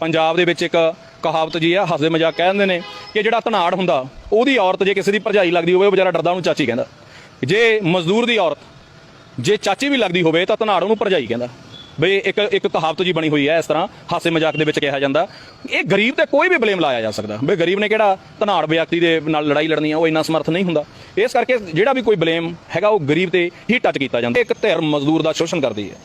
ਪੰਜਾਬ ਦੇ ਵਿੱਚ ਇੱਕ ਕਹਾਵਤ ਜੀ ਆ, ਹੱਸਦੇ ਮਜ਼ਾਕ ਕਹਿ ਦਿੰਦੇ ਨੇ ਕਿ ਜਿਹੜਾ ਧਨਾੜ ਹੁੰਦਾ, ਉਹਦੀ ਔਰਤ ਜੇ ਕਿਸੇ ਦੀ ਭਰਜਾਈ ਲੱਗਦੀ ਹੋਵੇ, ਉਹ ਵਿਚਾਰਾ ਡਰਦਾ, ਉਹਨੂੰ ਚਾਚੀ ਕਹਿੰਦਾ। ਜੇ ਮਜ਼ਦੂਰ ਦੀ ਔਰਤ, ਜੇ ਚਾਚੀ ਵੀ ਲੱਗਦੀ ਹੋਵੇ, ਤਾਂ ਧਨਾੜ ਉਹਨੂੰ ਭਰਜਾਈ ਕਹਿੰਦਾ। ਬਈ ਇੱਕ ਇੱਕ ਕਹਾਵਤ ਜੀ ਬਣੀ ਹੋਈ ਹੈ ਇਸ ਤਰ੍ਹਾਂ ਹਾਸੇ ਮਜ਼ਾਕ ਦੇ ਵਿੱਚ ਕਿਹਾ ਜਾਂਦਾ। ਇਹ ਗਰੀਬ ਤੇ ਕੋਈ ਵੀ ਬਲੇਮ ਲਾਇਆ ਜਾ ਸਕਦਾ। ਬਈ ਗਰੀਬ ਨੇ ਕਿਹੜਾ ਧਨਾੜ ਵਿਅਕਤੀ ਦੇ ਨਾਲ ਲੜਾਈ ਲੜਨੀ ਆ, ਉਹ ਇੰਨਾ ਸਮਰਥ ਨਹੀਂ ਹੁੰਦਾ। ਇਸ ਕਰਕੇ ਜਿਹੜਾ ਵੀ ਕੋਈ ਬਲੇਮ ਹੈਗਾ, ਉਹ ਗਰੀਬ ਤੇ ਹੀ ਟੱਚ ਕੀਤਾ ਜਾਂਦਾ। ਇੱਕ ਧਿਰ ਮਜ਼ਦੂਰ ਦਾ ਸ਼ੋਸ਼ਣ ਕਰਦੀ ਹੈ।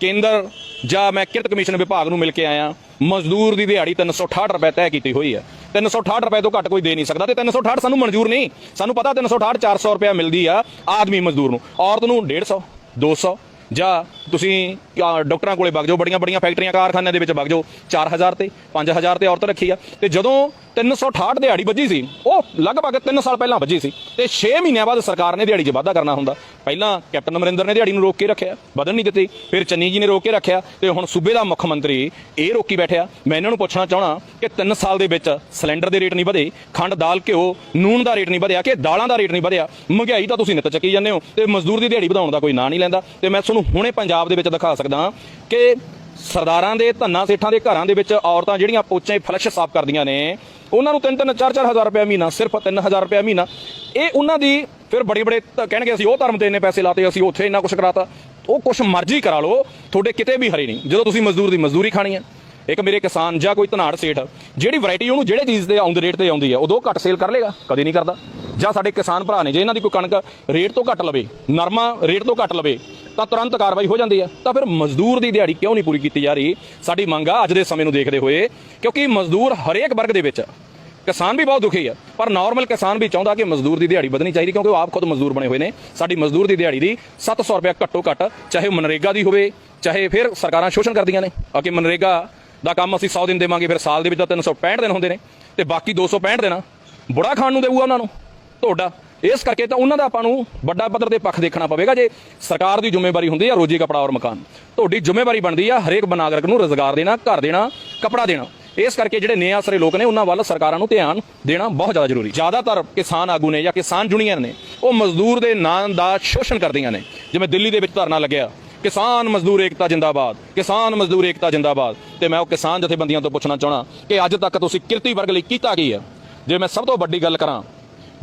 ਕੇਂਦਰ ਜਾਂ ਮੈਂ ਕਿਰਤ ਕਮਿਸ਼ਨ ਵਿਭਾਗ ਨੂੰ ਮਿਲ ਕੇ ਆਇਆ ਮਜ਼ਦੂਰ ਦੀ ਦਿਹਾੜੀ 368 ਰੁਪਏ ਤੈਅ ਕੀਤੀ ਹੋਈ ਹੈ। 368 ਰੁਪਏ ਤੋਂ ਘੱਟ ਕੋਈ ਦੇ ਨਹੀਂ ਸਕਦਾ ਤੇ 368 ਸਾਨੂੰ ਮਨਜ਼ੂਰ ਨਹੀਂ। ਸਾਨੂੰ ਪਤਾ 368 400 ਰੁਪਏ ਮਿਲਦੀ ਆ ਆਦਮੀ ਮਜ਼ਦੂਰ ਨੂੰ। ਔਰਤ ਨੂੰ 150 200 ਜਾਂ ਤੁਸੀਂ ਅਹ, ਡਾਕਟਰਾਂ ਕੋਲੇ ਵਗ ਜਾਓ ਬੜੀਆਂ ਬੜੀਆਂ ਫੈਕਟਰੀਆਂ ਕਾਰਖਾਨਿਆਂ ਦੇ ਵਿੱਚ ਵਗ ਜਾਓ 4000 ਤੇ 5000 ਤੇ ਔਰਤ ਰੱਖੀ ਆ। ਤੇ ਜਦੋਂ 368 ਦਿਹਾੜੀ ਵੱਜੀ ਸੀ। ਉਹ ਲਗਭਗ 3 ਸਾਲ ਪਹਿਲਾਂ ਵੱਜੀ ਸੀ ਤੇ 6 ਮਹੀਨਿਆਂ ਬਾਅਦ ਸਰਕਾਰ ਨੇ ਦਿਹਾੜੀ 'ਚ ਵਾਧਾ ਕਰਨਾ ਹੁੰਦਾ। ਪਹਿਲਾਂ ਕੈਪਟਨ ਅਮਰਿੰਦਰ ਨੇ ਦਿਹਾੜੀ ਨੂੰ ਰੋਕ ਕੇ ਰੱਖਿਆ, ਵਧਣ ਨਹੀਂ ਦਿੱਤੀ, ਫਿਰ ਚੰਨੀ ਜੀ ਨੇ ਰੋਕ ਕੇ ਰੱਖਿਆ ਤੇ ਹੁਣ ਸੂਬੇ ਦਾ ਮੁੱਖ ਮੰਤਰੀ ਇਹ ਰੋਕੀ ਬੈਠਿਆ। ਮੈਂ ਇਹਨਾਂ ਨੂੰ ਪੁੱਛਣਾ ਚਾਹਣਾ ਕਿ 3 ਸਾਲ ਦੇ ਵਿੱਚ ਸਿਲੰਡਰ ਦੇ ਰੇਟ ਨਹੀਂ ਵਧੇ, ਖੰਡ, ਦਾਲ, ਘਿਓ, ਨੂਨ ਦਾ ਰੇਟ ਨਹੀਂ ਵਧਿਆ ਕਿ ਦਾਲਾਂ ਦਾ ਰੇਟ ਨਹੀਂ ਵਧਿਆ? ਮਹਿੰਗਾਈ ਤਾਂ ਤੁਸੀਂ ਨਿੱਤ ਚੱਕੀ ਜਾਂਦੇ ਹੋ ਤੇ ਮਜ਼ਦੂਰ ਦੀ ਦਿਹਾੜੀ ਵਧਾਉਣ ਦਾ ਕੋਈ ਨਾਂ ਨਹੀਂ ਲੈਂਦਾ। ਤੇ ਮੈਂ ਤੁਹਾਨੂੰ ਹੁਣੇ ਪੰਜਾਬ ਦੇ ਵਿੱਚ ਦਿਖਾ ਸਕਦਾ ਕਿ ਸਰਦਾਰਾਂ ਦੇ, ਧੰਨਾ ਸੇਠਾਂ ਦੇ ਘਰਾਂ ਦੇ ਵਿੱਚ ਔਰਤਾਂ ਜਿਹੜੀਆਂ ਪੋਚੇ ਫਲਸ਼ ਸਾਫ਼ ਕਰਦੀਆਂ ਨੇ, ਉਹਨਾਂ ਨੂੰ 3-3 4-4 ਹਜ਼ਾਰ ਰੁਪਏ ਮਹੀਨਾ, ਸਿਰਫ 3000 ਰੁਪਏ ਮਹੀਨਾ। ਇਹ ਉਹਨਾਂ ਦੀ ਫਿਰ ਬੜੇ ਬੜੇ ਧ- ਕਹਿਣਗੇ ਅਸੀਂ ਉਹ ਧਰਮ ਤੇ ਇੰਨੇ ਪੈਸੇ ਲਾਤੇ, ਅਸੀਂ ਉੱਥੇ ਇੰਨਾ ਕੁਝ ਕਰਾਤਾ। ਉਹ ਕੁਛ ਮਰਜ਼ੀ ਕਰਾ ਲਓ, ਤੁਹਾਡੇ ਕਿਤੇ ਵੀ ਹਰੀ ਨਹੀਂ। ਜਦੋਂ ਤੁਸੀਂ ਮਜ਼ਦੂਰ ਦੀ ਮਜ਼ਦੂਰੀ ਖਾਣੀ ਹੈ, ਇੱਕ ਮੇਰੇ ਕਿਸਾਨ ਜਾਂ ਕੋਈ ਧਨਾੜ ਸੇਠ, ਜਿਹੜੀ ਵੈਰਾਈਟੀ ਉਹਨੂੰ ਜਿਹੜੇ ਚੀਜ਼ ਦੇ ਆਉਂਦੇ ਰੇਟ ਤੇ ਆਉਂਦੀ ਹੈ, ਉਦੋਂ ਘੱਟ ਸੇਲ ਕਰ ਲੇਗਾ ਕਦੇ ਨਹੀਂ ਕਰਦਾ। ਜਾਂ ਸਾਡੇ ਕਿਸਾਨ ਭਰਾ ਨੇ, ਜੇ ਇਹਨਾਂ ਦੀ ਕੋਈ ਕਣਕ ਰੇਟ ਤੋਂ ਘੱਟ ਲਵੇ, ਨਰਮਾ ਰੇਟ ਤੋਂ ਘੱਟ ਲਵੇ, ਤਾਂ ਤੁਰੰਤ ਕਾਰਵਾਈ ਹੋ ਜਾਂਦੀ ਹੈ। ਤਾਂ ਫਿਰ ਮਜ਼ਦੂਰ ਦੀ ਦਿਹਾੜੀ ਕਿਉਂ ਨਹੀਂ ਪੂਰੀ ਕੀਤੀ ਜਾ ਰਹੀ? ਸਾਡੀ ਮੰਗ ਆ ਅੱਜ ਦੇ ਸਮੇਂ ਨੂੰ ਦੇਖਦੇ ਹੋਏ, ਕਿਉਂਕਿ ਮਜ਼ਦੂਰ ਹਰੇਕ ਵਰਗ ਦੇ ਵਿੱਚ ਕਿਸਾਨ ਵੀ ਬਹੁਤ ਦੁਖੀ ਹੈ ਪਰ ਨਾਰਮਲ ਕਿਸਾਨ ਵੀ ਚਾਹੁੰਦਾ ਕਿ ਮਜ਼ਦੂਰ ਦੀ ਦਿਹਾੜੀ ਵਧਣੀ ਚਾਹੀਦੀ, ਕਿਉਂਕਿ ਉਹ ਆਪ ਖੁਦ ਮਜ਼ਦੂਰ ਬਣੇ ਹੋਏ ਨੇ। ਸਾਡੀ ਮਜ਼ਦੂਰ ਦੀ ਦਿਹਾੜੀ ਦੀ 700 ਰੁਪਏ ਘੱਟੋ ਘੱਟ, ਚਾਹੇ ਉਹ ਮਨਰੇਗਾ ਦੀ ਹੋਵੇ, ਚਾਹੇ ਫਿਰ ਸਰਕਾਰਾਂ ਸ਼ੋਸ਼ਣ ਕਰਦੀਆਂ ਨੇ। ਆ ਮਨਰੇਗਾ ਦਾ ਕੰਮ ਅਸੀਂ 100 ਦਿਨ ਦੇਵਾਂਗੇ, ਫਿਰ ਸਾਲ ਦੇ ਵਿੱਚ ਤਾਂ 365 ਦਿਨ ਹੁੰਦੇ ਨੇ, ਤੇ ਬਾਕੀ 265 ਦਿਨ ਬੁੜਾ ਖਾਣ ਨੂੰ ਦੇਊਗਾ ਉਹਨਾਂ ਨੂੰ। ਤੁਹਾਡਾ। ਇਸ ਕਰਕੇ ਤਾਂ ਉਹਨਾਂ ਦਾ ਆਪਾਂ ਨੂੰ ਵੱਡਾ ਪੱਧਰ ਤੇ ਪੱਖ ਦੇਖਣਾ ਪਵੇਗਾ ਜੇ ਸਰਕਾਰ ਦੀ ਜ਼ਿੰਮੇਵਾਰੀ ਹੁੰਦੀ ਹੈ ਰੋਜੀ ਕਪੜਾ ਔਰ ਮਕਾਨ। ਤੁਹਾਡੀ ਜ਼ਿੰਮੇਵਾਰੀ ਬਣਦੀ ਆ ਹਰੇਕ ਨਾਗਰਿਕ ਨੂੰ ਰੋਜ਼ਗਾਰ ਦੇਣਾ, ਘਰ ਦੇਣਾ, ਕਪੜਾ ਦੇਣਾ। ਇਸ ਕਰਕੇ ਜਿਹੜੇ ਨੇ ਆਸਰੇ ਲੋਕ ਨੇ, ਉਹਨਾਂ ਵੱਲ ਸਰਕਾਰਾਂ ਨੂੰ ਧਿਆਨ ਦੇਣਾ ਬਹੁਤ ਜ਼ਿਆਦਾ ਜ਼ਰੂਰੀ। ਜ਼ਿਆਦਾਤਰ ਕਿਸਾਨ ਆਗੂ ਨੇ ਜਾਂ ਕਿਸਾਨ ਯੂਨੀਅਨ ਨੇ, ਉਹ ਮਜ਼ਦੂਰ ਦੇ ਨਾਂ ਦਾ ਸ਼ੋਸ਼ਣ ਕਰਦੀਆਂ ਨੇ। ਜਿਵੇਂ ਦਿੱਲੀ ਦੇ ਵਿੱਚ ਧਰਨਾ ਲੱਗਿਆ, ਕਿਸਾਨ ਮਜ਼ਦੂਰ ਏਕਤਾ ਜਿੰਦਾਬਾਦ, ਕਿਸਾਨ ਮਜ਼ਦੂਰ ਏਕਤਾ ਜਿੰਦਾਬਾਦ। ਤੇ ਮੈਂ ਉਹ ਕਿਸਾਨ ਜਥੇਬੰਦੀਆਂ ਤੋਂ ਪੁੱਛਣਾ ਚਾਹਣਾ ਕਿ ਅੱਜ ਤੱਕ ਤੁਸੀਂ ਕਿਰਤੀ ਵਰਗ ਲਈ ਕੀਤਾ ਕੀ ਹੈ? ਜੇ ਮੈਂ ਸਭ ਤੋਂ ਵੱਡੀ ਗੱਲ ਕਰਾਂ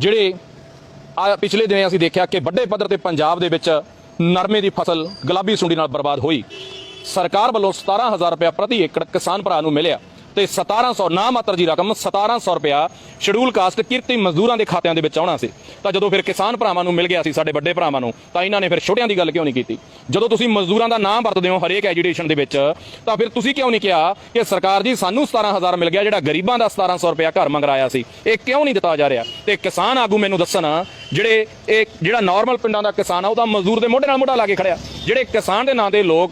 ਜਿਹੜੇ ਆ ਪਿਛਲੇ ਦਿਨੇ ਅਸੀਂ ਦੇਖਿਆ ਕਿ ਵੱਡੇ ਪੱਧਰ ਤੇ ਪੰਜਾਬ ਦੇ ਵਿੱਚ ਨਰਮੇ ਦੀ ਫਸਲ ਗੁਲਾਬੀ ਸੁੰਡੀ ਨਾਲ ਬਰਬਾਦ ਹੋਈ। ਸਰਕਾਰ ਵੱਲੋਂ 17000 ਰੁਪਏ ਪ੍ਰਤੀ ਏਕੜ ਕਿਸਾਨ ਭਰਾ ਨੂੰ ਮਿਲਿਆ। ਤੇ 1700 ਨਾ ਮਾਤਰ ਜੀ ਰਕਮ 1700 ਰੁਪਇਆ ਸ਼ਡਿਊਲ ਕਾਸਟ ਕਿਰਤੀ ਮਜ਼ਦੂਰਾਂ ਦੇ ਖਾਤਿਆਂ ਦੇ ਵਿੱਚ ਆਉਣਾ ਸੀ। ਤਾਂ ਜਦੋਂ ਫਿਰ ਕਿਸਾਨ ਭਰਾਵਾਂ ਨੂੰ ਮਿਲ ਗਿਆ ਸੀ, ਸਾਡੇ ਵੱਡੇ ਭਰਾਵਾਂ ਨੂੰ, ਤਾਂ ਇਹਨਾਂ ਨੇ ਫਿਰ ਛੋਟਿਆਂ ਦੀ ਗੱਲ ਕਿਉਂ ਨਹੀਂ ਕੀਤੀ? ਜਦੋਂ ਤੁਸੀਂ ਮਜ਼ਦੂਰਾਂ ਦਾ ਨਾਮ ਵਰਤਦੇ ਹੋ ਹਰੇਕ ਐਜੀਟੇਸ਼ਨ ਦੇ ਵਿੱਚ, ਤਾਂ ਫਿਰ ਤੁਸੀਂ ਕਿਉਂ ਨਹੀਂ ਕਿਹਾ ਕਿ ਸਰਕਾਰ ਜੀ ਸਾਨੂੰ 17000 ਮਿਲ ਗਿਆ ਜਿਹੜਾ ਗਰੀਬਾਂ ਦਾ 1700 ਰੁਪਇਆ ਘਰ ਮੰਗਰਾਇਆ ਸੀ? ਇਹ ਕਿਉਂ ਨਹੀਂ ਦਿੱਤਾ ਜਾ ਰਿਹਾ? ਤੇ ਕਿਸਾਨ ਆਗੂ ਮੈਨੂੰ ਦੱਸਣ, ਜਿਹੜੇ ਇਹ ਜਿਹੜਾ ਨਾਰਮਲ ਪਿੰਡਾਂ ਦਾ ਕਿਸਾਨ ਆ, ਉਹ ਤਾਂ ਮਜ਼ਦੂਰ ਦੇ ਮੋਢੇ ਨਾਲ ਮੋਢਾ ਲਾ ਕੇ ਖੜਿਆ। ਜਿਹੜੇ ਕਿਸਾਨ ਦੇ ਨਾਂ ਦੇ ਲੋਕ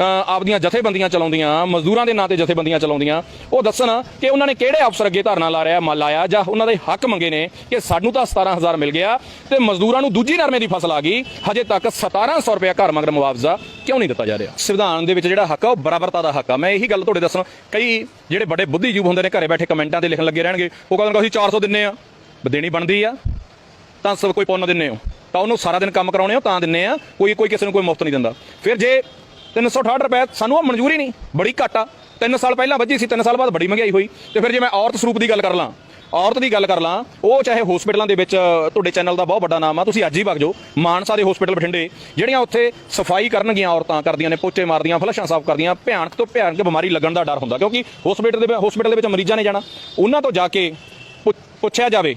ਆਪਦੀਆਂ ਜਥੇਬੰਦੀਆਂ ਚਲਾਉਂਦੀਆਂ, ਮਜ਼ਦੂਰਾਂ ਦੇ ਨਾਂ ਤੇ ਜਥੇਬੰਦੀਆਂ ਚਲਾਉਂਦੀਆਂ। ਉਹ ਦੱਸਣ ਕਿ ਉਹਨਾਂ ਨੇ ਕਿਹੜੇ ਅਫਸਰ ਅੱਗੇ ਧਰਨਾ ਲਾ ਰਿਹਾ, ਮਾ ਲਾਇਆ, ਜਾਂ ਉਹਨਾਂ ਦੇ ਹੱਕ ਮੰਗੇ ਨੇ ਕਿ ਸਾਨੂੰ ਤਾਂ 17000 ਮਿਲ ਗਿਆ ਤੇ ਮਜ਼ਦੂਰਾਂ ਨੂੰ ਦੂਜੀ ਨਰਮੇ ਦੀ ਫਸਲ ਆ ਗਈ। ਹਜੇ ਤੱਕ 1700 ਰੁਪਏ ਘਰ ਮੰਗਰ ਮੁਆਵਜ਼ਾ ਕਿਉਂ ਨਹੀਂ ਦਿੱਤਾ ਜਾ ਰਿਹਾ? ਸੰਵਿਧਾਨ ਦੇ ਵਿੱਚ ਜਿਹੜਾ ਹੱਕ ਆ, ਉਹ ਬਰਾਬਰਤਾ ਦਾ ਹੱਕ ਆ। ਮੈਂ ਇਹੀ ਗੱਲ ਤੁਹਾਡੇ ਦੱਸਣ ਕਈ ਜਿਹੜੇ ਵੱਡੇ ਬੁੱਧੀਜੀਵ ਹੁੰਦੇ ਨੇ, ਘਰੇ ਬੈਠੇ ਕਮੈਂਟਾਂ ਤੇ ਲਿਖਣ ਲੱਗੇ ਰਹਿਣਗੇ, ਉਹ ਕਹਿੰਦੇ ਅਸੀਂ 400 ਦਿੰਨੇ ਆ ਦੇਣੀ ਬਣਦੀ ਆ, ਤਾਂ ਸਭ ਕੋਈ ਪੁੰਨ ਦਿੰਨੇ ਹੋ। ਤਾਂ ਉਹਨੂੰ ਸਾਰਾ ਦਿਨ ਕੰਮ ਕਰਾਉਣੇ ਹੋ, ਤਾਂ ਦਿੰਨੇ ਆ, ਕੋਈ ਕੋਈ ਕਿਸੇ ਨੂੰ ਕੋਈ ਮੁਫਤ ਨਹੀਂ ਦਿੰਦਾ। ਫਿਰ ਜੇ 368 ਰੁਪਏ ਸਾਨੂੰ ਉਹ ਮਨਜ਼ੂਰੀ ਨਹੀਂ, ਬੜੀ ਘੱਟ ਆ। 3 ਸਾਲ ਪਹਿਲਾਂ ਵੱਜੀ ਸੀ 3 ਸਾਲ ਬਾਅਦ ਬੜੀ ਮਹਿੰਗਾਈ ਹੋਈ। ਤੇ ਫਿਰ ਜੇ ਮੈਂ ਔਰਤ ਸਰੂਪ ਦੀ ਗੱਲ ਕਰ ਲਾਂ, ਔਰਤ ਦੀ ਗੱਲ ਕਰ ਲਾਂ, ਉਹ ਚਾਹੇ ਹਸਪੀਟਲਾਂ ਦੇ ਵਿੱਚ, ਤੁਹਾਡੇ ਚੈਨਲ ਦਾ ਬਹੁਤ ਵੱਡਾ ਨਾਮ ਆ, ਤੁਸੀਂ ਅੱਜ ਹੀ ਵਗ ਜਾਓ। ਮਾਨਸਾ ਦੇ ਹਸਪੀਟਲ ਬਠਿੰਡੇ, ਜਿਹੜੀਆਂ ਉੱਥੇ ਸਫ਼ਾਈ ਕਰਨਗੀਆਂ ਔਰਤਾਂ ਕਰਦੀਆਂ ਨੇ, ਪੋਚੇ ਮਾਰਦੀਆਂ, ਫਲਸ਼ਾਂ ਸਾਫ਼ ਕਰਦੀਆਂ, ਭਿਆਨਕ ਤੋਂ ਭਿਆਨਕ ਬਿਮਾਰੀ ਲੱਗਣ ਦਾ ਡਰ ਹੁੰਦਾ, ਕਿਉਂਕਿ ਹਸਪੀਟਲ ਦੇ ਹਸਪੀਟਲ ਦੇ ਵਿੱਚ ਮਰੀਜ਼ਾਂ ਨੇ ਜਾਣਾ। ਉਹਨਾਂ ਤੋਂ ਜਾ ਕੇ ਪੁੱਛ- ਪੁੱਛਿਆ ਜਾਵੇ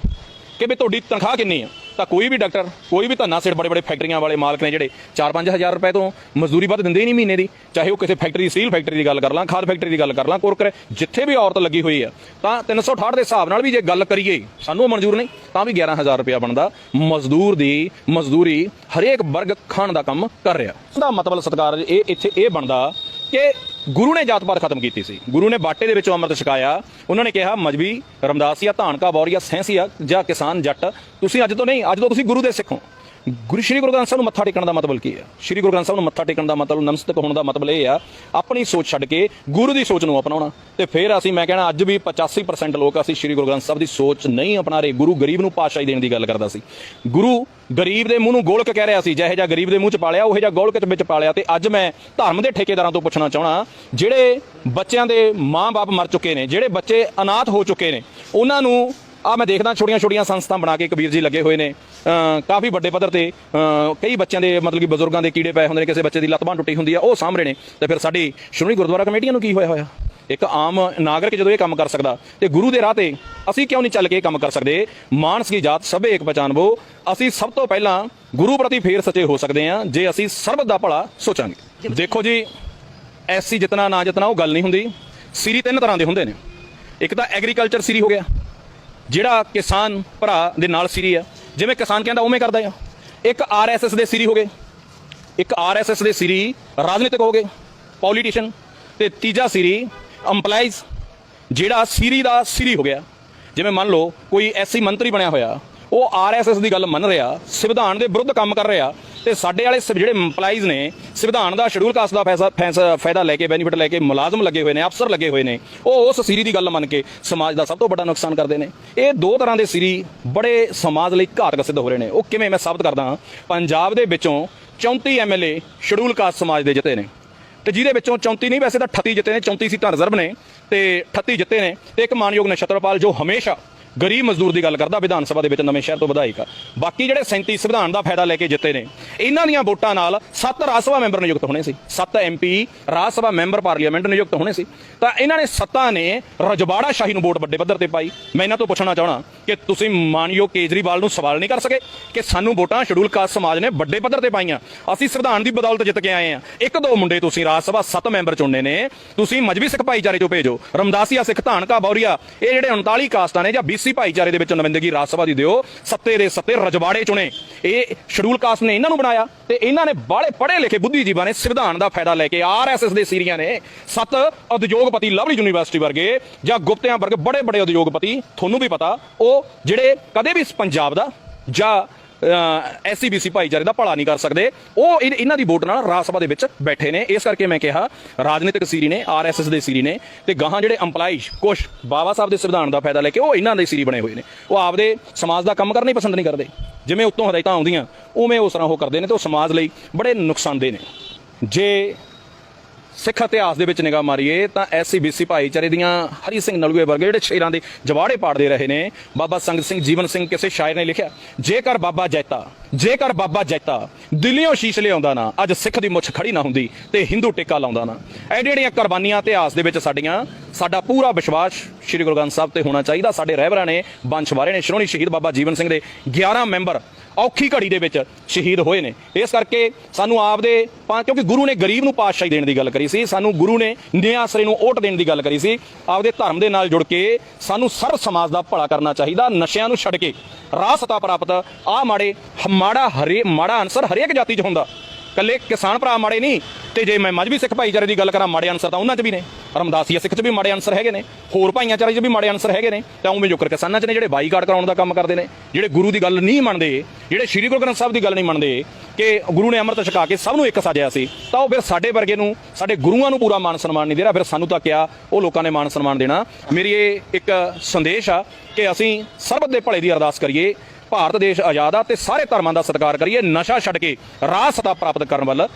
ਕਿ ਵੀ ਤੁਹਾਡੀ ਤਨਖਾਹ ਕਿੰਨੀ ਆ? ਤਾਂ ਕੋਈ ਵੀ ਡਾਕਟਰ, ਕੋਈ ਵੀ ਧੰਨਾ ਸਿਰ ਬੜੇ ਬੜੇ ਫੈਕਟਰੀਆਂ ਵਾਲੇ ਮਾਲਕ ਨੇ ਜਿਹੜੇ 4-5000 ਰੁਪਏ ਤੋਂ ਮਜ਼ਦੂਰੀ ਵੱਧ ਦਿੰਦੇ ਹੀ ਨਹੀਂ ਮਹੀਨੇ ਦੀ। ਚਾਹੇ ਉਹ ਕਿਸੇ ਫੈਕਟਰੀ ਸਟੀਲ ਫੈਕਟਰੀ ਦੀ ਗੱਲ ਕਰ ਲਾਂ, ਖਾਦ ਫੈਕਟਰੀ ਦੀ ਗੱਲ ਕਰ ਲਾਂ ਕੁਰਕਰੇ ਜਿੱਥੇ ਵੀ ਔਰਤ ਲੱਗੀ ਹੋਈ ਆ, ਤਾਂ 368 ਦੇ ਹਿਸਾਬ ਨਾਲ ਵੀ ਜੇ ਗੱਲ ਕਰੀਏ, ਸਾਨੂੰ ਉਹ ਮਨਜ਼ੂਰ ਨਹੀਂ, ਤਾਂ ਵੀ 11000 ਰੁਪਏ ਬਣਦਾ। ਮਜ਼ਦੂਰ ਦੀ, ਮਜ਼ਦੂਰੀ ਹਰੇਕ ਵਰਗ ਖਾਣ ਦਾ ਕੰਮ ਕਰ ਰਿਹਾ। ਦਾ ਮਤਲਬ ਸਤਕਾਰ, ਇਹ ਇੱਥੇ ਇਹ ਬਣਦਾ ਕਿ ਗੁਰੂ ਨੇ ਜਾਤ ਪਾਤ ਖਤਮ ਕੀਤੀ ਸੀ। ਗੁਰੂ ਨੇ ਬਾਟੇ ਦੇ ਵਿੱਚੋਂ ਅੰਮ੍ਰਿਤ ਛਕਾਇਆ। ਉਹਨਾਂ ਨੇ ਕਿਹਾ, ਮਜਬੀ ਰਮਦਾਸੀਆ, ਧਾਨਕਾ, ਬੌਰੀਆ, ਸੈਂਸੀਆ ਜਾਂ ਕਿਸਾਨ ਜੱਟ, ਤੁਸੀਂ ਅੱਜ ਤੋਂ ਨਹੀਂ, ਅੱਜ ਤੋਂ ਤੁਸੀਂ ਗੁਰੂ ਦੇ ਸਿੱਖ ਹੋ। ਗੁਰੂ ਸ਼੍ਰੀ ਗੁਰੂ ਗ੍ਰੰਥ ਸਾਹਿਬ ਨੂੰ ਮੱਥਾ ਟੇਕਣ ਦਾ ਮਤਲਬ ਕੀ ਹੈ? ਸ਼੍ਰੀ ਗੁਰੂ ਗ੍ਰੰਥ ਸਾਹਿਬ ਨੂੰ ਮੱਥਾ ਟੇਕਣ ਦਾ ਮਤਲਬ ਨਮਸਤਕ ਹੋਣ ਦਾ ਮਤਲਬ ਇਹ ਆ, ਆਪਣੀ ਸੋਚ ਛੱਡ ਕੇ ਗੁਰੂ ਦੀ ਸੋਚ ਨੂੰ ਅਪਣਾਉਣਾ। ਤੇ ਫਿਰ ਅਸੀਂ, ਮੈਂ ਕਹਿਣਾ, ਅੱਜ ਵੀ 85% ਲੋਕ ਅਸੀਂ ਸ਼੍ਰੀ ਗੁਰੂ ਗ੍ਰੰਥ ਸਾਹਿਬ ਦੀ ਸੋਚ ਨਹੀਂ ਅਪਣਾ ਰਹੇ। ਗੁਰੂ ਗਰੀਬ ਨੂੰ ਪਾਤਸ਼ਾਹੀ ਦੇਣ ਦੀ ਗੱਲ ਕਰਦਾ ਸੀ। ਗੁਰੂ ਗਰੀਬ ਦੇ ਮੂੰਹ ਨੂੰ ਗੋਲਕ ਕਹਿ ਰਿਹਾ ਸੀ, ਜਿਹੇ ਜਿਹਾ ਗਰੀਬ ਦੇ ਮੂੰਹ ਚ ਪਾਲਿਆ, ਉਹੇ ਜਿਹਾ ਗੋਲਕ ਵਿੱਚ ਪਾਲਿਆ। ਤੇ ਅੱਜ ਮੈਂ ਧਰਮ ਦੇ ਠੇਕੇਦਾਰਾਂ ਤੋਂ ਪੁੱਛਣਾ ਚਾਹਣਾ ਜਿਹੜੇ ਬੱਚਿਆਂ ਦੇ ਮਾਂ-ਬਾਪ ਮਰ ਚੁੱਕੇ ਨੇ, ਜਿਹੜੇ ਬੱਚੇ ਅਨਾਥ ਹੋ ਚੁੱਕੇ ਨੇ, ਉਹਨਾਂ ਨੂੰ ਆ ਮੈਂ ਦੇਖਦਾ ਛੋਟੀਆਂ ਛੋਟੀਆਂ ਸੰਸਥਾ ਬਣਾ ਕੇ ਕਬੀਰ ਜੀ ਲੱਗੇ ਹੋਏ ਨੇ। ਕਾਫੀ ਵੱਡੇ ਪੱਧਰ ਤੇ ਕਈ ਬੱਚਿਆਂ ਦੇ ਮਤਲਬ ਕਿ ਬਜ਼ੁਰਗਾਂ ਦੇ ਕੀੜੇ ਪਏ ਹੁੰਦੇ ਨੇ, ਕਿਸੇ ਬੱਚੇ ਦੀ ਲੱਤ ਬਾਂਹ ਟੁੱਟੀ ਹੁੰਦੀ ਆ, ਉਹ ਸਾਹਮਣੇ ਨੇ। ਤੇ ਫਿਰ ਸਾਡੀ ਸ਼੍ਰੋਮਣੀ ਗੁਰਦੁਆਰਾ ਕਮੇਟੀਆਂ ਨੂੰ ਕੀ ਹੋਇਆ ਹੋਇਆ? ਇੱਕ ਆਮ ਨਾਗਰਿਕ ਜਦੋਂ ਇਹ ਕੰਮ ਕਰ ਸਕਦਾ, ਤੇ ਗੁਰੂ ਦੇ ਰਾਹ ਤੇ ਅਸੀਂ ਕਿਉਂ ਨਹੀਂ ਚੱਲ ਕੇ ਇਹ ਕੰਮ ਕਰ ਸਕਦੇ? ਮਾਨਸ ਕੀ ਜਾਤ ਸਭੇ ਇੱਕ ਪਛਾਨਬੋ ਅਸੀਂ ਸਭ ਤੋਂ ਪਹਿਲਾਂ ਗੁਰੂ ਪ੍ਰਤੀ ਫੇਰ ਸੱਚੇ ਹੋ ਸਕਦੇ ਹਾਂ, ਜੇ ਅਸੀਂ ਸਰਬਤ ਦਾ ਭਲਾ ਸੋਚਾਂਗੇ। ਦੇਖੋ ਜੀ ਐਸੀ ਜਿਤਨਾ ਨਾ ਜਿਤਨਾ ਉਹ ਗੱਲ ਨਹੀਂ ਹੁੰਦੀ, ਸਿਰੀ ਤਿੰਨ ਤਰ੍ਹਾਂ ਦੇ ਹੁੰਦੇ ਨੇ। ਇੱਕ ਤਾਂ ਐਗਰੀਕਲਚਰ ਸਿਰੀ ਹੋ ਗਿਆ, ਜਿਹੜਾ ਕਿਸਾਨ ਭਰਾ ਦੇ ਨਾਲ ਸਿਰੀ ਆ ਜਿਵੇਂ ਕਿਸਾਨ ਕਹਿੰਦਾ ਉਵੇਂ ਕਰਦਾ ਆ। ਇੱਕ ਆਰਐਸਐਸ ਦੇ ਸਿਰੀ ਹੋ ਗਏ। ਇੱਕ ਆਰਐਸਐਸ ਦੇ ਸਿਰੀ ਰਾਜਨੀਤਿਕ ਹੋ ਗਏ। ਪੋਲੀਟੀਸ਼ੀਅਨ ਤੇ ਤੀਜਾ ਸਿਰੀ EMPLOYEES ਜਿਹੜਾ ਸਿਰੀ ਦਾ ਸਿਰੀ ਹੋ ਗਿਆ। ਜਿਵੇਂ ਮੰਨ ਲਓ ਕੋਈ ਐਸੀ ਮੰਤਰੀ ਬਣਿਆ ਹੋਇਆ, ਉਹ ਆਰਐਸਐਸ ਦੀ ਗੱਲ ਮੰਨ ਰਿਹਾ, ਸੰਵਿਧਾਨ ਦੇ ਵਿਰੁੱਧ ਕੰਮ ਕਰ ਰਿਹਾ ਤੇ ਸਾਡੇ ਵਾਲੇ ਸ- ਜਿਹੜੇ EMPLOYEES ਨੇ, ਸੰਵਿਧਾਨ ਦਾ ਸ਼ਡਿਊਲ ਕਾਸਟ ਦਾ ਫੈਸਲਾ ਫੈਸਲਾ ਫਾਇਦਾ ਲੈ ਕੇ ਬੈਨੀਫਿਟ ਲੈ ਕੇ, ਮੁਲਾਜ਼ਮ ਲੱਗੇ ਹੋਏ ਨੇ, ਅਫਸਰ ਲੱਗੇ ਹੋਏ ਨੇ, ਉਹ ਉਸ ਸੀਰੀ ਦੀ ਗੱਲ ਮੰਨ ਕੇ ਸਮਾਜ ਦਾ ਸਭ ਤੋਂ ਵੱਡਾ ਨੁਕਸਾਨ ਕਰਦੇ ਨੇ। ਇਹ ਦੋ ਤਰ੍ਹਾਂ ਦੇ ਸੀਰੀ ਬੜੇ ਸਮਾਜ ਲਈ ਘਾਤਕ ਸਿੱਧ ਹੋ ਰਹੇ ਨੇ। ਉਹ ਕਿਵੇਂ ਮੈਂ ਸਾਬਤ ਕਰਦਾ ਹਾਂ? ਪੰਜਾਬ ਦੇ ਵਿੱਚੋਂ 34 ਐਮਐਲਏ ਸ਼ਡਿਊਲ ਕਾਸਟ ਸਮਾਜ ਦੇ ਜਿੱਤੇ ਨੇ। ਤੇ ਜਿਹਦੇ ਵਿੱਚੋਂ 34 ਨਹੀਂ, ਵੈਸੇ ਤਾਂ 38 ਜਿੱਤੇ ਨੇ 34 ਸੀਟਾਂ ਰਿਜ਼ਰਵ ਨੇ ਤੇ 38 ਜਿੱਤੇ ਨੇ। ਤੇ ਇੱਕ ਮਾਨਯੋਗ ਨਛੱਤਰਪਾਲ ਜੋ ਹਮੇਸ਼ਾ ਗਰੀਬ ਮਜ਼ਦੂਰ ਦੀ ਗੱਲ ਕਰਦਾ, ਵਿਧਾਨ ਸਭਾ ਦੇ ਵਿੱਚ ਨਵੇਂ ਸ਼ਹਿਰ ਤੋਂ ਵਿਧਾਇਕ। ਆ ਬਾਕੀ ਜਿਹੜੇ 37 ਸੰਵਿਧਾਨ ਦਾ ਫਾਇਦਾ ਲੈ ਕੇ ਜਿੱਤੇ ਨੇ, ਇਹਨਾਂ ਦੀਆਂ ਵੋਟਾਂ ਨਾਲ 7 ਰਾਜ ਸਭਾ ਮੈਂਬਰ ਨਿਯੁਕਤ ਹੋਣੇ ਸੀ। 7 MP Rajya Sabha member parliament ਨਿਯੁਕਤ ਹੋਣੇ ਸੀ। ਤਾਂ ਇਹਨਾਂ ਨੇ ਸੱਤਾ ਨੇ ਰਜਵਾੜਾ ਸ਼ਾਹੀ ਨੂੰ ਵੋਟ ਵੱਡੇ ਪੱਧਰ ਤੇ ਪਾਈ। ਮੈਂ ਇਹਨਾਂ ਤੋਂ ਪੁੱਛਣਾ ਚਾਹਣਾ ਕਿ ਤੁਸੀਂ ਮਾਨਯੋਗ ਕੇਜਰੀਵਾਲ ਨੂੰ ਸਵਾਲ ਨਹੀਂ ਕਰ ਸਕੇ ਕਿ ਸਾਨੂੰ ਵੋਟਾਂ ਸ਼ਡਿਊਲ ਕਾਸਟ ਸਮਾਜ ਨੇ ਵੱਡੇ ਪੱਧਰ ਤੇ ਪਾਈਆਂ। ਅਸੀਂ ਸੰਵਿਧਾਨ ਦੀ ਬਦੌਲਤ ਜਿੱਤ ਕੇ ਆਏ ਆ ਇੱਕ ਦੋ ਮੁੰਡੇ ਤੁਸੀਂ ਰਾਜ ਸਭਾ 7 ਮੈਂਬਰ ਚੁਣਨੇ ਨੇ। ਤੁਸੀਂ ਮਜਬੀ ਸਿੱਖ ਭਾਈਚਾਰੇ ਚੋਂ ਭੇਜੋ। ਰਮਦਾਸੀਆ ਸਿੱਖ ਧਾਨਕਾ ਬੌਰੀਆ, ਇਹ ਜਿਹੜੇ 39 ਕਾਸਟਾਂ ਨੇ ਜਾਂ BC ਭਾਈਚਾਰੇ ਦੇ ਵਿੱਚ ਨੁਮਾਇੰਦਗੀ ਰਾਜ ਸਭਾ ਦੀ ਦਿਓ, ਸੱਤੇ ਦੇ ਸੱਤੇ ਰਜਵਾੜੇ ਚੁਣੇ। ਇਹ ਸ਼ਡਿਊਲ ਕਾਸਟ ਨੇ ਇਹਨਾਂ ਨੂੰ ਬਣਾਇਆ ਤੇ ਇਹਨਾਂ ਨੇ ਬਾਲੇ ਪੜੇ ਲਿਖੇ ਬੁੱਧੀਜੀਵਾਂ ਨੇ ਸੰਵਿਧਾਨ ਦਾ ਫਾਇਦਾ ਲੈ ਕੇ ਆਰਐਸਐਸ ਦੇ ਸੀਰੀਆਂ ਨੇ ਸੱਤ ਉਦਯੋਗਪਤੀ ਲਵਲੀ ਯੂਨੀਵਰਸਿਟੀ ਵਰਗੇ ਜਾਂ ਗੁਪਤਿਆਂ ਵਰਗੇ ਬੜੇ ਬੜੇ ਉਦਯੋਗਪਤੀ, ਤੁਹਾਨੂੰ ਵੀ ਪਤਾ, ਉਹ ਜਿਹੜੇ ਕਦੇ ਵੀ ਪੰਜਾਬ ਦਾ ਜਾਂ ਐਸਸੀਬੀਸੀ ਭਾਈਚਾਰੇ ਦਾ ਭਲਾ ਨਹੀਂ ਕਰ ਸਕਦੇ। ਉਹ ਇਨ- ਇਹਨਾਂ ਦੀ ਵੋਟ ਨਾਲ ਰਾਜ ਸਭਾ ਦੇ ਵਿੱਚ ਬੈਠੇ ਨੇ। ਇਸ ਕਰਕੇ ਮੈਂ ਕਿਹਾ, ਰਾਜਨੀਤਿਕ ਸੀਰੀ ਨੇ ਆਰਐਸਐਸ ਦੇ ਸੀਰੀ ਨੇ ਤੇ ਗਾਹਾਂ ਜਿਹੜੇ EMPLOYEES ਕੁਛ ਬਾਬਾ ਸਾਹਿਬ ਦੇ ਸੰਵਿਧਾਨ ਦਾ ਫਾਇਦਾ ਲੈ ਕੇ ਉਹ ਇਹਨਾਂ ਦੇ ਸੀਰੀ ਬਣੇ ਹੋਏ ਨੇ। ਉਹ ਆਪਦੇ ਸਮਾਜ ਦਾ ਕੰਮ ਕਰਨਾ ਹੀ ਪਸੰਦ ਨਹੀਂ ਕਰਦੇ। ਜਿਵੇਂ ਉੱਤੋਂ ਹਦਾਇਤਾਂ ਆਉਂਦੀਆਂ, ਉਵੇਂ ਉਸ ਤਰ੍ਹਾਂ ਉਹ ਕਰਦੇ ਨੇ ਤੇ ਉਹ ਸਮਾਜ ਲਈ ਬੜੇ ਨੁਕਸਾਨਦੇ ਨੇ। ਜੇ ਸਿੱਖ ਇਤਿਹਾਸ ਦੇ ਵਿੱਚ ਨਿਗਾਹ ਮਾਰੀਏ ਤਾਂ ਐਸਸੀਬੀਸੀ ਭਾਈਚਾਰੇ ਦੀਆਂ ਹਰੀ ਸਿੰਘ ਨਲੂਏ ਵਰਗੇ ਜਿਹੜੇ ਸ਼ੇਰਾਂ ਦੇ ਜਵਾੜੇ ਪਾੜਦੇ ਰਹੇ ਨੇ, ਬਾਬਾ ਸੰਗਤ ਸਿੰਘ ਜੀਵਨ ਸਿੰਘ ਕਿਸੇ ਸ਼ਾਇਰ ਨੇ ਲਿਖਿਆ, ਜੇਕਰ ਬਾਬਾ ਜੈਤਾ, ਜੇਕਰ ਬਾਬਾ ਜੈਤਾ ਦਿੱਲੀੋਂ ਸ਼ੀਸ਼ ਲਿਆਉਂਦਾ ਨਾ, ਅੱਜ ਸਿੱਖ ਦੀ ਮੁੱਛ ਖੜੀ ਨਾ ਹੁੰਦੀ ਤੇ ਹਿੰਦੂ ਟਿੱਕਾ ਲਾਉਂਦਾ ਨਾ। ਇਹ ਜਿਹੜੀਆਂ ਕੁਰਬਾਨੀਆਂ ਇਤਿਹਾਸ ਦੇ ਵਿੱਚ ਸਾਡੀਆਂ, ਸਾਡਾ ਪੂਰਾ ਵਿਸ਼ਵਾਸ ਸ੍ਰੀ ਗੁਰੂ ਗ੍ਰੰਥ ਸਾਹਿਬ ਤੇ ਹੋਣਾ ਚਾਹੀਦਾ, ਸਾਡੇ ਰਹਿਬਰਾਂ ਨੇ ਬੰਸ਼ਵਾਰੇ ਨੇ ਸ਼੍ਰੋਣੀ ਸ਼ਹੀਦ ਬਾਬਾ ਜੀਵਨ ਸਿੰਘ ਦੇ 11 ਮੈਂਬਰ ਔਖੀ ਘੜੀ ਦੇ ਵਿੱਚ ਸ਼ਹੀਦ ਹੋਏ ਨੇ। ਇਸ ਕਰਕੇ ਸਾਨੂੰ ਆਪਦੇ ਪਾ- ਕਿਉਂਕਿ ਗੁਰੂ ਨੇ ਗਰੀਬ ਨੂੰ ਪਾਤਸ਼ਾਹੀ ਦੇਣ ਦੀ ਗੱਲ ਕਰੀ ਸੀ, ਸਾਨੂੰ ਗੁਰੂ ਨੇ ਨਿਆਸਰੇ ਨੂੰ ਓਟ ਦੇਣ ਦੀ ਗੱਲ ਕਰੀ ਸੀ। ਆਪਦੇ ਧਰਮ ਦੇ ਨਾਲ ਜੁੜ ਕੇ ਸਾਨੂੰ ਸਰਵ ਸਮਾਜ ਦਾ ਭਲਾ ਕਰਨਾ ਚਾਹੀਦਾ, ਨਸ਼ਿਆਂ ਨੂੰ ਛੱਡ ਕੇ ਰਾਹ ਸਤਾ ਪ੍ਰਾਪਤ। ਆ ਮਾੜੇ ਮਾੜਾ ਹਰੇ ਮਾੜਾ ਅਨਸਰ ਹਰੇਕ ਜਾਤੀ 'ਚ ਹੁੰਦਾ। ਕੱਲੇ ਕਿਸਾਨ ਭਰਾ ਮਾੜੇ ਨਹੀਂ, ਤੇ ਜੇ ਮੈਂ ਮਜਬੀ ਸਿੱਖ ਭਾਈਚਾਰੇ ਦੀ ਗੱਲ ਕਰਾਂ, ਮਾੜੇ ਅਨਸਰ ਤਾਂ ਉਹਨਾਂ 'ਚ ਵੀ ਨੇ। ਰਮਦਾਸੀਆ ਸਿੱਖ 'ਚ ਵੀ ਮਾੜੇ ਅਨਸਰ ਹੈਗੇ ਨੇ, ਹੋਰ ਭਾਈਚਾਰੇ 'ਚ ਵੀ ਮਾੜੇ ਅਨਸਰ ਹੈਗੇ ਨੇ, ਤਾਂ ਉਵੇਂ ਜੋਕਰ ਕਿਸਾਨਾਂ 'ਚ ਨੇ ਜਿਹੜੇ ਬਾਈਕਾਟ ਕਰਾਉਣ ਦਾ ਕੰਮ ਕਰਦੇ ਨੇ, ਜਿਹੜੇ ਗੁਰੂ ਦੀ ਗੱਲ ਨਹੀਂ ਮੰਨਦੇ, ਜਿਹੜੇ ਸ਼੍ਰੀ ਗੁਰੂ ਗ੍ਰੰਥ ਸਾਹਿਬ ਦੀ ਗੱਲ ਨਹੀਂ ਮੰਨਦੇ, ਕਿ ਗੁਰੂ ਨੇ ਅੰਮ੍ਰਿਤ ਛਕਾ ਕੇ ਸਭ ਨੂੰ ਇੱਕ ਸਾਜਿਆ ਸੀ, ਤਾਂ ਉਹ ਫਿਰ ਸਾਡੇ ਵਰਗੇ ਨੂੰ, ਸਾਡੇ ਗੁਰੂਆਂ ਨੂੰ ਪੂਰਾ ਮਾਨ ਸਨਮਾਨ ਨਹੀਂ ਦੇ ਰਿਹਾ, ਫਿਰ ਸਾਨੂੰ ਤਾਂ ਕਿਹਾ ਉਹ ਲੋਕਾਂ ਨੇ ਮਾਨ ਸਨਮਾਨ ਦੇਣਾ। ਮੇਰੀ ਇਹ ਇੱਕ ਸੰਦੇਸ਼ ਆ ਕਿ ਅਸੀਂ ਸਰਬਤ ਦੇ ਭਲੇ ਦੀ ਅਰਦਾਸ ਕਰੀਏ, ਭਾਰਤ ਦੇਸ਼ ਆਜ਼ਾਦ ਆ ਤੇ ਸਾਰੇ ਧਰਮਾਂ ਦਾ ਸਤਿਕਾਰ ਕਰੀਏ, ਨਸ਼ਾ ਛੱਡ ਕੇ ਰਾਹ ਸਤਾ ਪ੍ਰਾਪਤ ਕਰਨ ਵੱਲ।